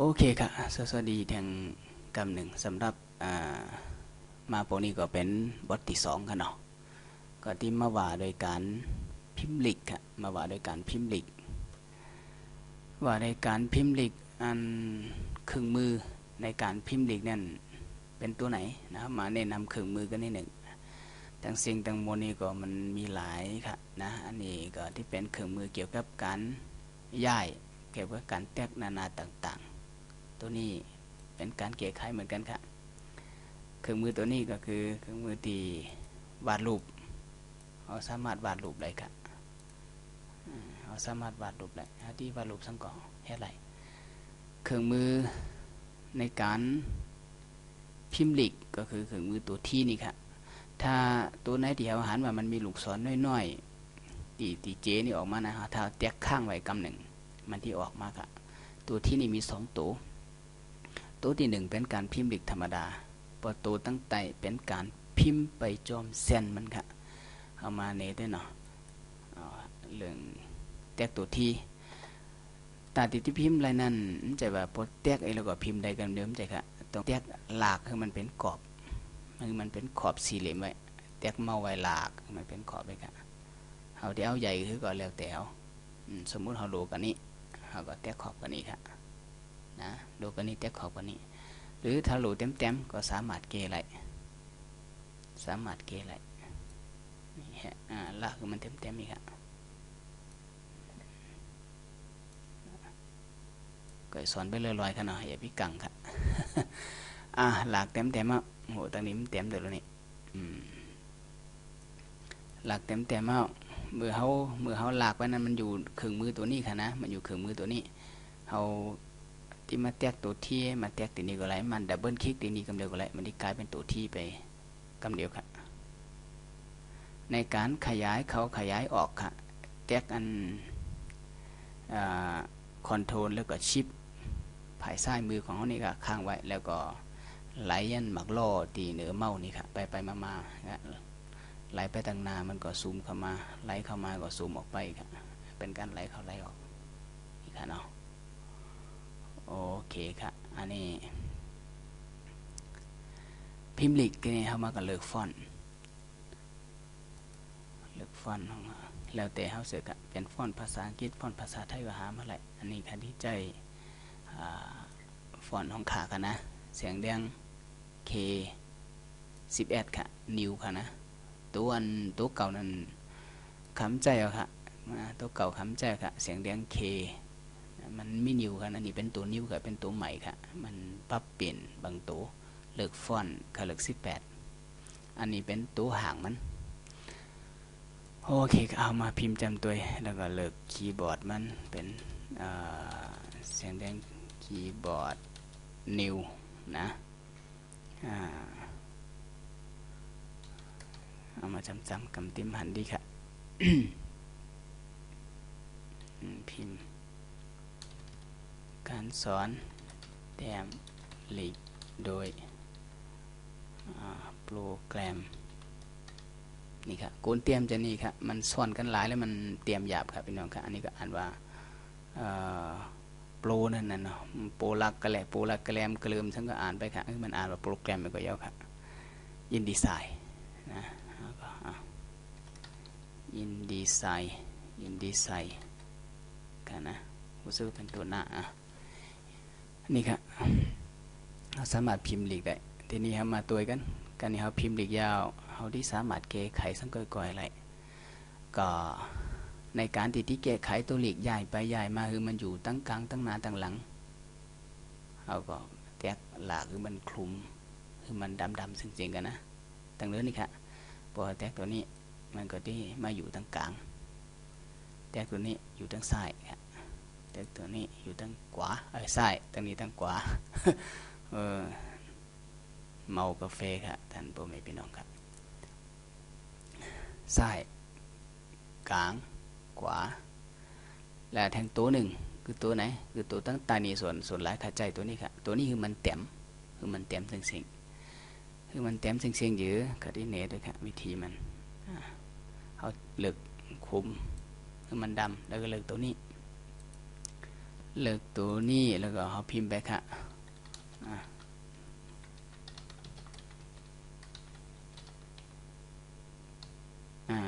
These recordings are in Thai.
โอเคค่ะสวัสดีแทงกำหนึ่งสำหรับมาโปนี้ก็เป็นบทที่สองค่ะเนาะก็ที่มาว่าโดยการพิมพ์ลิกค่ะมาว่าโดยการพิมพ์ลิก ว่าในการพิมพ์ลิกอันเครื่องมือในการพิมพ์ลิกนั่นเป็นตัวไหนนะครับมาแนะนำเครื่องมือกันนิดหนึ่งทั้งสิ่งทั้งมวลนี้ก็มันมีหลายค่ะนะอันนี้ก็ที่เป็นเครื่องมือเกี่ยวกับการย้าย เกี่ยวกับการแตกนานาต่าง ตัวนี้เป็นการเกี่ยไขเหมือนกันค่ะเครื่องมือตัวนี้ก็คือเครื่องมือที่วาดรูปเราสามารถวาดรูปได้ค่ะเราสามารถวาดรูปได้ที่วาดรูปสังกอเฮ็ดไรเครื่องมือในการพิมพ์ลิกก็คือเครื่องมือตัวที่นี่ค่ะถ้าตัวไหนที่เราหันว่ามันมีลูกศรน้อยๆตีตีเจนี่ออกมานะฮะถ้าแตกข้างไว้กำหนึ่งมันที่ออกมาค่ะตัวที่นี่มีสองตัว ตัวที่หนึ่งเป็นการพิมพ์ลิกธรรมดาพอตัวตั้งใจเป็นการพิมพ์ไปจอมเส้นมันค่ะเอามาเนได้เนาะเรื่องแตกตัวที่ตาติที่พิมพ์อะไรนั่นจว่าพอแตกไอ้แล้วก็พิมพ์ได้กันเดิมใจค่ะต้องแตกหลากคือมันเป็นกรอบมันมันเป็นขอบสี่เหลี่ยมไว้แตกเมาไว้หลากมันเป็นขอบไปค่ะเอาเดี๋ยวใหญ่คือก่อนแล้วแต่เอาสมมุติเราดูกันนี้เราก็แตกขอบกันนี้ค่ะ นะดูกันนี้แตกขอบกันนี้ หรือถ้าหลูเต็มๆก็สามารถเกยไรสามารถเกยไรนี่ฮะอ่าละคือมันเต็มๆนี่ค่ะก็สอนไปเรื่อยๆค่ะเนาะอย่าพี่กังค่ะอ่าหลากเต็มๆอะโหตอนนี้มันเต็มเดี๋ยวนี้หลักเต็มเต็มเอาเมื่อเขามือเขาหลากไว้นั้นมันอยู่เครื่องมือตัวนี้ค่ะนะ มันอยู่เครื่องมือตัวนี้เขา ที่มาแตกตัวที่มาแตกตัวนี้ก็ไรมันดับเบิลคลิกตัวนี้กำเดียวก็ไรมันที่กลายเป็นตัวที่ไปกำเดียวค่ะ ในการขยายเขาขยายออกค่ะ แตกอันคอนโทรลแล้วก็ชิปภายซ้ายมือของเขานี่ก็ค้างไว้แล้วก็ไหลยันหมักล่อตีเหนือเมานี่ค่ะ ไปไปมามาไหลไปทางนามันก็ซูมเข้ามาไหลเข้ามาก็ซูมออกไปค่ะเป็นการไหลเข้าไหลออกนี่ค่ะเนาะ โอเคค่ะอันนี้พิมพ์ลิกนี่เขามากับเลิกฟอนต์เลิกฟอนต์ของแล้วแต่เขาเสือกเป็นฟอนต์ภาษาอังกฤษฟอนต์ภาษาไทยก็หามาแหละอันนี้ค่ะที่ใจฟอนต์ของขากันนะ เสียงแดง K 11 ค่ะ นิวค่ะนะ ตัวอันตัวเก่านั้นคำใจเอาค่ะตัวเก่าคำใจค่ะ เสียงแดง K มันไม่นิวค่ะอันนี้เป็นตัวนิวค่ะเป็นตัวใหม่ค่ะมันปรับเปลี่ยนบางตัวเลิกฟอนค่ะเลิก18อันนี้เป็นตัวห่างมันโอเคเอามาพิมพ์จำตัวแล้วก็เลิกคีย์บอร์ดมันเป็นเสียงแดงคีย์บอร์ดนิวนะเอามาจำจำกำติมหันดีค่ะพิมพ์ การสอนแต้มลีกโดยโปรแกรมนี่ครับกูนเตรียมจะนี่ครับมันส่วนกันหลายแล้วมันเตรียมหยาบครับพี่น้องครับอันนี้ก็อ่านว่าโปรนั่นน่ะเนาะโปรลักกระแหลโปรลักกระแลมกระลืมฉันก็อ่านไปค่ะมันอ่านว่าโปรแกรมมันก็ยาวค่ะยินดีไซน์นะยินดีไซน์ยินดีไซน์กันนะรู้สึกเป็นตัวหน้าอะ นี่ครับเราสามารถพิมพ์ลีกได้ทีนี้ครับมาตัวกันการนี้เขาพิมพ์ลีกยาวเขาที่สามารถแก้ไขสังเก่อยอะไรก็ในการที่ที่แก้ไขตัวเลขใหญ่ไปใหญ่มาคือมันอยู่ตั้งกลางตั้งหน้าตั้งหลังเอาก็แตกหลากคือมันคลุมคือมันดำดำซึ่งๆกันนะตั้งเนื้องนี่ค่ะพอแตกตัวนี้มันก็ที่มาอยู่ตั้งกลางแตกตัวนี้อยู่ตั้งซ้ายค่ะ แตกตัวนี้อยู่ตั้งขวาเออซ้ายตั้งนี้ตั้งขวาเออเมากาแฟค่ะท่านพ่อแม่พี่น้องครับซ้ายกลางขวาและแทงตัวหนึ่งคือตัวไหนคือตัวตั้งตานีส่วนส่วนหลายขาใจตัวนี้ครับตัวนี้คือมันเต็มคือมันเต็มสิ่งสิ่งคือมันเต็มสิ่งสิ่งอยู่กับที่เนด้วยครับวิธีมันเขาเลือกคุมคือมันดำแล้วก็เลือกตัวนี้ เลือกตัวนี้แล้วก็เขาพิมพ์ไปค่ะอ่า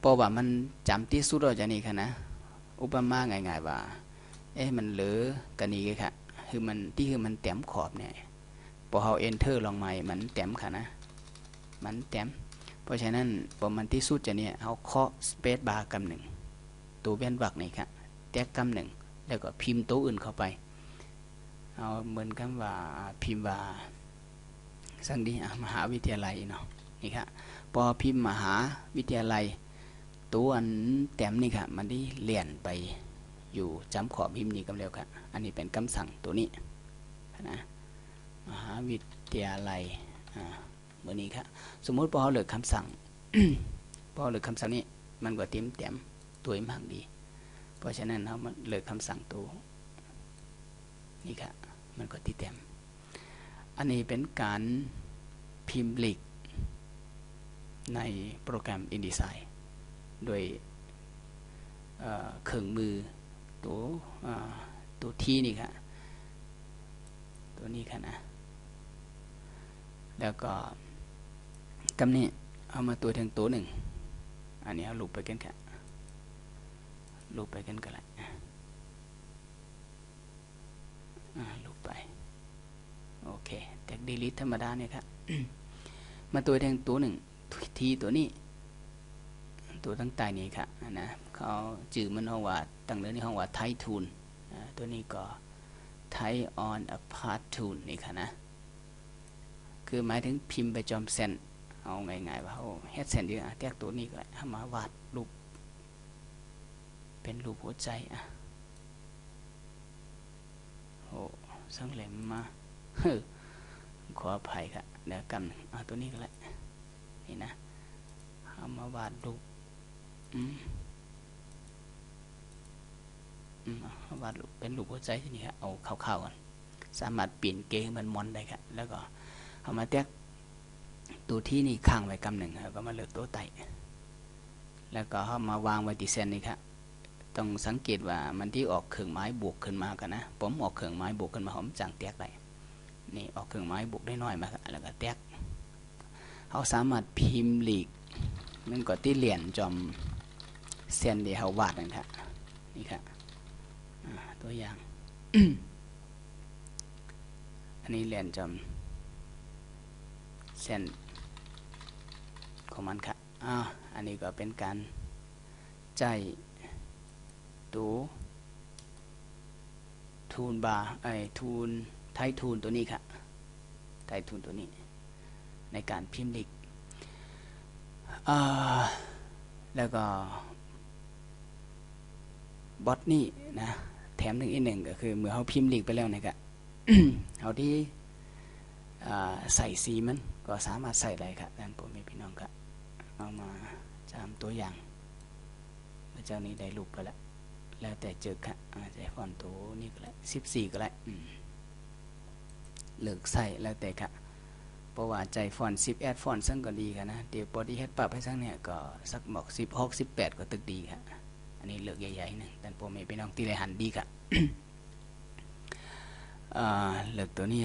เพราะว่ามันจำที่สุดเราจะนี่ค่ะนะ อุปมาง่ายๆว่า เอ๊ะมันเหลือกันนี้ค่ะ คือมันที่คือมันแต้มขอบเนี่ย พอเขา enter ลงใหมามันแต้มค่ะนะ มันแต้มเพราะฉะนั้นพอมันที่สุดจะเนี่ยเขาเคาะ space bar กำหนึ่ง ตัวเว้นวรรคนี่ค่ะแตกกำหนึ่ง แล้วก็พิมพ์ตัวอื่นเข้าไป เอาเหมือนกับว่าพิมพ์ว่าสังดีมหาวิทยาลัยเนาะนี่ค่ะพอพิมพ์มหาวิทยาลัย ตัวอันแต้มนี่ค่ะ มันได้เลี่ยนไปอยู่จำขอบพิมพ์นี้กันแล้วค่ะ อันนี้เป็นคำสั่งตัวนี้นะมหาวิทยาลัยเมื่อนี้ค่ะสมมุติพอเราเลือคำสั่งพอเหลือคำสั่งนี้มันก็เต็มแต้มตัวมากดี ราะฉะนั้นเราเลือกคำสั่งตัวนี่ค่ะมันก็ติดแต้มอันนี้เป็นการพิมพ์ลิกในโปรแกรม InDesign โดยเครื่องมือตัวตัวที่นี่ค่ะตัวนี้ค่ะนะ แล้วก็กำนี้เอามาตัวถึงตัวหนึ่ง อันนี้เอาลูปไปกันค่ะ ลูปไปกันก็แล้วลูปไป โอเคแต่ดีลิทธรรมดาเนี่ยครับ มาตัวถึงตัวหนึ่งทีตัวนี้ ตัวตั้งแต่นี้ครับนะเขาจื่อมันห้องว่าตั้งเรื่องในห้องว่าไททูนตัวนี้ก็ไทออนอพาร์ตทูนนี่ค่ะนะ คือหมายถึงพิมพ์ไปจอมเซนเอาง่ายๆว่าเขาเฮดเซนเยอะแตกตัวนี้ก็ได้มาวาดรูป เป็นรูปหัวใจอะโอ้สังเหลมมาขออภัยครับเดี๋ยวกันเอาตัวนี้ก็แล้วนี่นะเอามาวาดรูปอืมอืมวาดรูปเป็นรูปหัวใจที่นี่ครับเอาเข้าๆกันสามารถเปลี่ยนเกงมันมอนได้ครับแล้วก็เอามาแตกตัวที่นี่ข้างไว้กำหนึ่งครับก็มาเลือกตัวไตแล้วก็เอามาวางไว้ที่เส้นนี้ครับ ต้องสังเกตว่ามันที่ออกเครื่องไม้บวกขึ้นมากันนะผมออกเครื่องไม้บวกขึ้นมาผมจังแตกได้นี่ออกเครื่องไม้บวกได้น้อยมากแล้วก็แตกเขาสามารถพิมพ์หลีกนั่นก็ที่เหรียญจอมเส้นเดียววาดนะครับนี่ครับตัวอย่าง อันนี้เหรียญจอมเส้นของมันครับอ่าอันนี้ก็เป็นการใจ ตัวทูนบาไอทูนไททูนตัวนี้ครับไททูนตัวนี้ ในการพิมพ์ลิกแล้วก็บอทนี่นะแถมหนึ่งอีกหนึ่งก็คือเมื่อเขาพิมพ์ลิกไปแล้วนะครับเขาที่ใส่สีมันก็สามารถใส่ได้ครับด้านผมมีพี่น้องครับเอามาจำตัวอย่าง เจ้านี้ได้รูปไปแล้ว แล้วแต่เจอครับใช้ฟอนต์นี้ก็แล้วสิบสี่ก็แล้วเลือกใส่แล้วแต่ครับเพราะว่าใจฟอนต์สิบแอดฟอนต์ซึ่งก็ดีครับนะเดี๋ยวพอดีเฮดปรับให้ทั้งเนี่ยก็สักบอกสิบหกสิบแปดก็ตึกดีครับอันนี้เลือกใหญ่ๆนึงแต่ผมมีพี่น้องที่ไรหันดีครับเลือกตัวนี้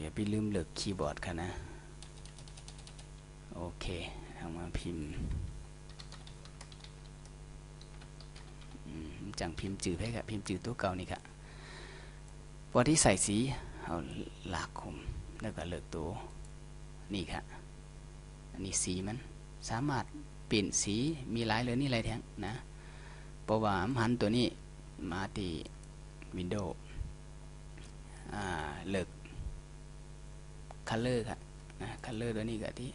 อย่าไปลืมเลือกคีย์บอร์ดค่ะนะ โอเคเอามาพิมพ์ จังพิมพ์จืดให้ครับพิมพ์จืดตัวเก่านี่ครับพอที่ใส่สีเอาหลากคมแล้วก็เลือกตัวนี่ครับอันนี้สีมันสามารถเปลี่ยนสีมีหลายเลยนี่อะไรแท้งนะเพราะว่าหันตัวนี้มาที่วินโดว์เลิกคัลเลอร์ครับนะคัลเลอร์ตัวนี้ก็ที่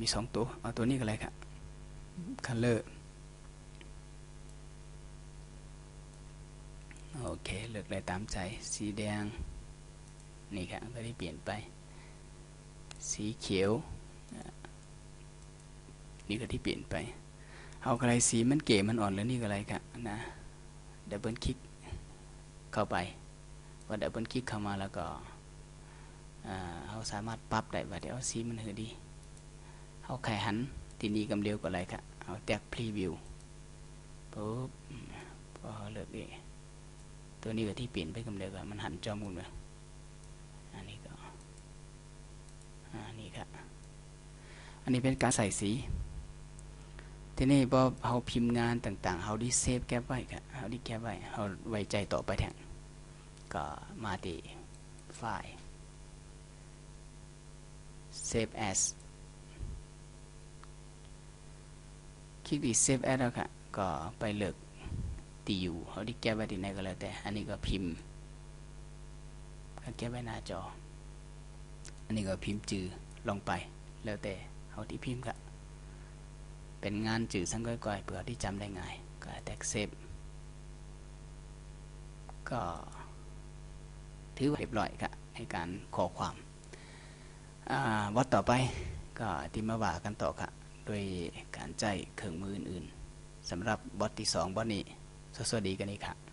มีสองตัวเอาตัวนี้ก็เลยครับคัลเลอร์ โอเค เลือกเลยตามใจ สีแดง นี่ครับก็ได้เปลี่ยนไป สีเขียว นี่ก็ที่เปลี่ยนไป เอาอะไรสีมันเก๋มันอ่อนแล้วนี่ก็อะไรครับนะดับเบิลคลิกเข้าไปพอดับเบิลคลิกเข้ามาแล้วก็เขาสามารถปรับได้ว่าเดี๋ยวสีมันเหือดีเขาไข่หันทีนี้กำเดียวก็อะไรครับเอาแตกพรีวิวปุ๊บพอเลือกเอ ตัวนี้ก็ที่เปลี่ยนไปกำเดิมอะมันหันจอมูลไปอันนี้ก็อันนี้ครับอันนี้เป็นการใส่สีทีนี้พอเราพิมพ์งานต่างๆเราด้เซฟแคปไว้ครับเราด้แคปไว้เราไว้ใจต่อไปแทงก็มาที่ไฟล์ save as คลิกที่ save as แล้วค่ะก็ไปเลือก ตีอยู่เขาที่แก้ไว้ที่ไหนก็แล้วแต่ อันนี้ก็พิมพ์ก็แก้ไว้หน้าจอ อันนี้ก็พิมพ์จือลงไป แล้วแต่เขาที่พิมพ์ค่ะเป็นงานจือสังก้อยๆเพื่อที่จำได้ง่ายก็แท็กเซฟก็ถือว่าเรียบร้อยค่ะในการขอความวัดต่อไปก็ที่มาว่ากันต่อค่ะโดยการใจเครื่องมืออื่นๆสำหรับบอทที่2บอทนี้ สวัสดีกันอีกค่ะ